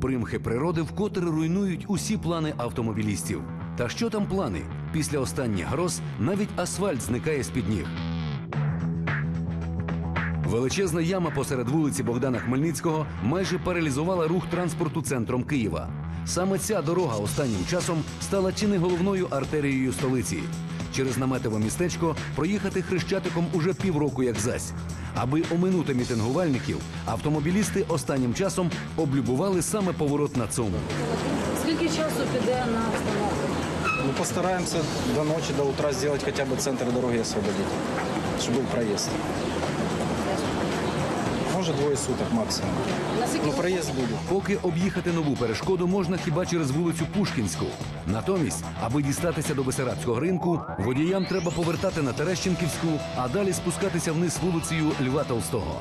Примхи природи вкотре руйнують усі плани автомобілістів. Та що там плани? Після останніх гроз навіть асфальт зникає з-під ніг. Величезна яма посеред вулиці Богдана Хмельницького майже паралізувала рух транспорту центром Києва. Саме ця дорога останнім часом стала чи не головною артерією столиці. Через наметове містечко проїхати хрещатиком уже півроку як зась. Аби оминути мітингувальників, автомобілісти останнім часом облюбували саме поворот на цьому. Скільки часу піде на встановлення? Ну, постараемся до ночи, до утра сделать хотя бы центр дороги освободить, чтобы был проезд. Может, двоє суток максимум. Ну, проїзд буде. Поки об'їхати нову перешкоду можна хіба через вулицю Пушкінську. Натомість, аби дістатися до Бесарабського ринку, водіям треба повертати на Терещенківську, а далі спускатися вниз вулицею Льва Толстого.